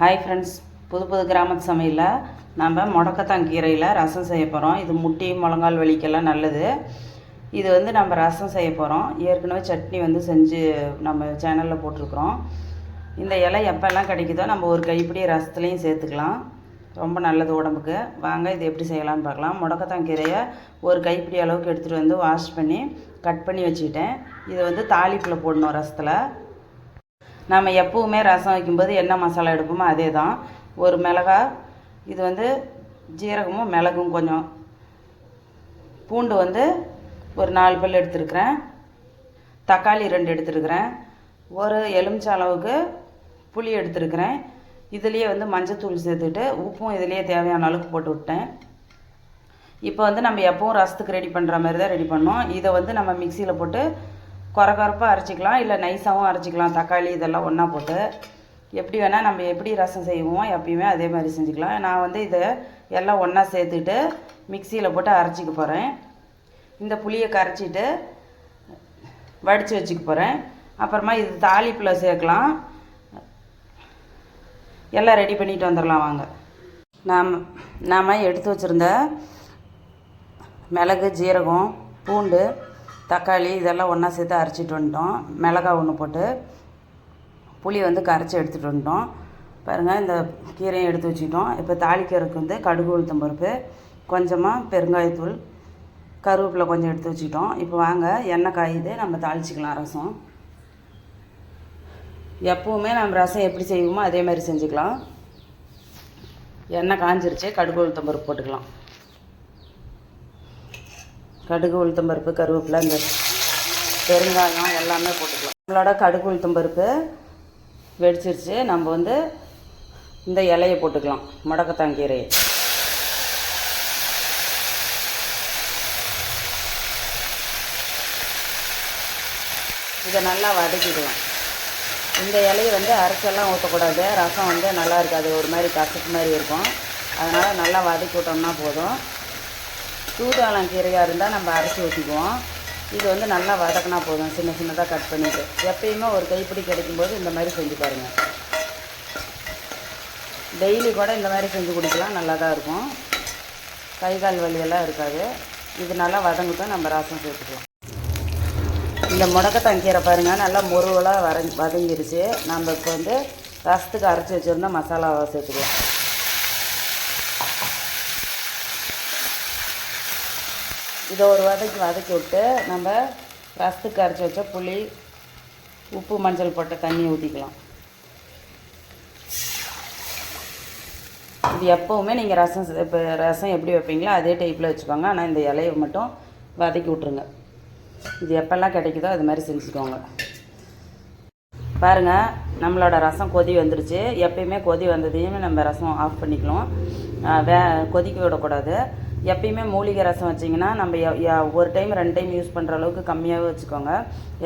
Hi friends புது புது கிராமத்து சமையலில் நம்ம முடக்கத்தான் கீரையில் ரசம் செய்ய போகிறோம் இது முட்டி முழங்கால் வலிக்கெல்லாம் நல்லது. இது வந்து நம்ம ரசம் செய்ய போகிறோம் ஏற்கனவே சட்னி வந்து செஞ்சு நம்ம சேனலில் போட்டிருக்குறோம். இந்த இலை எப்போல்லாம் கிடைக்குதோ நம்ம ஒரு கைப்பிடி ரசத்துலேயும் சேர்த்துக்கலாம். ரொம்ப நல்லது உடம்புக்கு. வாங்க இது எப்படி செய்யலாம்னு பார்க்கலாம். முடக்கத்தான் கீரையை ஒரு கைப்பிடி அளவுக்கு எடுத்துகிட்டு வந்து வாஷ் பண்ணி கட் பண்ணி வச்சுக்கிட்டேன். இதை வந்து தாளிப்பில் போடணும் ரசத்தில். நம்ம எப்பவுமே ரசம் வைக்கும்போது என்ன மசாலா எடுப்போமோ அதே தான் ஒரு மிளகா இது வந்து ஜீரகமும் மிளகும் கொஞ்சம். பூண்டு வந்து ஒரு நாலு பல் எடுத்துருக்குறேன். தக்காளி ரெண்டு எடுத்துருக்குறேன். ஒரு எலுமிச்சை அளவுக்கு புளி எடுத்துருக்குறேன். இதுலேயே வந்து மஞ்சத்தூள் சேர்த்துட்டு உப்பும் இதுலேயே தேவையான அளவுக்கு போட்டு விட்டேன். இப்போ வந்து நம்ம எப்பவும் ரசத்துக்கு ரெடி பண்ணுற மாதிரி தான் ரெடி பண்ணோம். இதை வந்து நம்ம மிக்சியில் போட்டு குறை அரைச்சிக்கலாம் இல்லை நைஸாகவும் அரைச்சிக்கலாம் தக்காளி இதெல்லாம் ஒன்றா போட்டு. எப்படி வேணால் நம்ம எப்படி ரசம் செய்வோமோ எப்பயுமே அதே மாதிரி செஞ்சுக்கலாம். நான் வந்து இதை எல்லாம் ஒன்றா சேர்த்துட்டு மிக்சியில் போட்டு அரைச்சிக்க போகிறேன் இந்த புளியை கரைச்சிட்டு வடித்து வச்சுக்க போகிறேன் அப்புறமா இது தாளிப்பில் சேர்க்கலாம். எல்லாம் ரெடி பண்ணிட்டு வந்துடலாம் வாங்க. நாம் நாம் எடுத்து வச்சுருந்த மிளகு ஜீரகம் பூண்டு தக்காளி இதெல்லாம் ஒன்றா சேர்த்து அரைச்சிட்டு வந்துட்டோம். மிளகா ஒன்று போட்டு புளி வந்து கரைச்சி எடுத்துகிட்டு வந்துட்டோம். பாருங்கள் இந்த கீரையும் எடுத்து வச்சுக்கிட்டோம். இப்போ தாளிக்கிறதுக்கு வந்து கடுகு உளுத்தம் பருப்பு கொஞ்சமாக பெருங்காயத்தூள் கருவேப்பிலை கொஞ்சம் எடுத்து வச்சுக்கிட்டோம். இப்போ வாங்க எண்ணெய் காயுது நம்ம தாளிச்சிக்கலாம் ரசம். எப்போவுமே நம்ம ரசம் எப்படி செய்வோமோ அதே மாதிரி செஞ்சுக்கலாம். எண்ணெய் காஞ்சிருச்சு கடுகு உளுத்தம் பருப்பு போட்டுக்கலாம். கடுகு உளுத்தம் பருப்பு கருவேப்பிலை இந்த பெருங்காயம் எல்லாமே போட்டுக்கலாம். நம்மளோட கடுகு உளுத்தம் பருப்பு வெடிச்சிருச்சு. நம்ம வந்து இந்த இலையை போட்டுக்கலாம் முடக்கத்தாங்கீரையை இதை நல்லா வதக்கிக்கலாம். இந்த இலையை வந்து அரைச்செல்லாம் ஊற்றக்கூடாது ரசம் வந்து நல்லா இருக்காது. ஒரு மாதிரி கசப்பு மாதிரி இருக்கும். அதனால் நல்லா வதக்கி விட்டோம்னா போதும். தூதுவளம் கீரையாக இருந்தால் நம்ம அரைச்சி ஊற்றிக்குவோம் இது வந்து நல்லா வதக்கினா போதும். சின்ன சின்னதாக கட் பண்ணிவிட்டு எப்பயுமே ஒரு கைப்பிடி கிடைக்கும்போது இந்த மாதிரி செஞ்சு பாருங்கள் டெய்லி கூட இந்த மாதிரி செஞ்சு குடிக்கலாம். நல்லா தான் இருக்கும். கை கால் வலியெல்லாம் இருக்காது. இது நல்லா வதங்கிட்டோம். நம்ம ரசம் சேர்த்துக்கலாம். இந்த முடக்கத்தான் கீரை பாருங்கள் நல்லா முருவலாக வர வதங்கிருச்சு. நம்ம இப்போ வந்து ரசத்துக்கு அரைச்சி வச்சுருந்தா மசாலாவை சேர்த்துக்கலாம். இதை ஒரு வதக்கி வதக்கி விட்டு நம்ம ரசத்துக்கு அரைச்சி வச்ச புளி உப்பு மஞ்சள் போட்ட தண்ணி ஊற்றிக்கலாம் இது எப்போவுமே நீங்கள் ரசம் இப்போ ரசம் எப்படி வைப்பீங்களோ அதே டைப்பில் வச்சுக்கோங்க. ஆனால் இந்த இலையை மட்டும் வதக்கி விட்ருங்க இது எப்போல்லாம் கிடைக்குதோ அது மாதிரி செஞ்சுக்கோங்க. பாருங்கள் நம்மளோட ரசம் கொதி வந்துருச்சு. எப்பயுமே கொதி வந்ததையுமே நம்ம ரசம் ஆஃப் பண்ணிக்கலாம். வே கொதிக்க விடக்கூடாது. எப்பயுமே மூலிகை ரசம் வச்சிங்கன்னா நம்ம ஒரு டைம் ரெண்டு டைம் யூஸ் பண்ணுற அளவுக்கு கம்மியாகவே வச்சுக்கோங்க.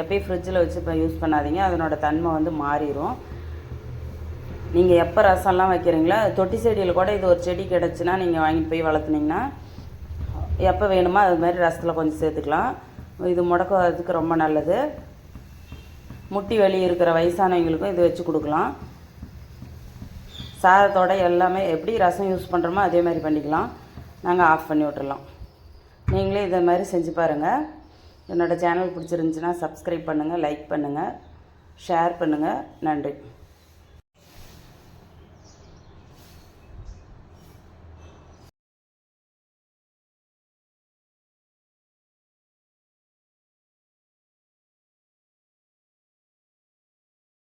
எப்பயும் ஃப்ரிட்ஜில் வச்சு இப்போ யூஸ் பண்ணாதீங்க. அதனோட தன்மை வந்து மாறிடும் நீங்கள் எப்போ ரசம்லாம் வைக்கிறீங்களோ தொட்டி செடியில் கூட இது ஒரு செடி கிடச்சுன்னா நீங்கள் வாங்கிட்டு போய் வளர்த்துனீங்கன்னா எப்போ வேணுமோ அது மாதிரி ரசத்தில் கொஞ்சம் சேர்த்துக்கலாம். இது முடக்கிறதுக்கு ரொம்ப நல்லது. முட்டி வலி இருக்கிற வயசானவங்களுக்கும் இது வச்சு கொடுக்கலாம். சாதத்தோட எல்லாமே எப்படி ரசம் யூஸ் பண்ணுறோமோ அதே மாதிரி பண்ணிக்கலாம். நாங்கள் ஆஃப் பண்ணி விட்டுறலாம். நீங்களே இதை மாதிரி செஞ்சு பாருங்கள் என்னோடய சேனல் பிடிச்சிருந்துச்சின்னா சப்ஸ்கிரைப் பண்ணுங்கள் லைக் பண்ணுங்கள் ஷேர் பண்ணுங்கள் நன்றி.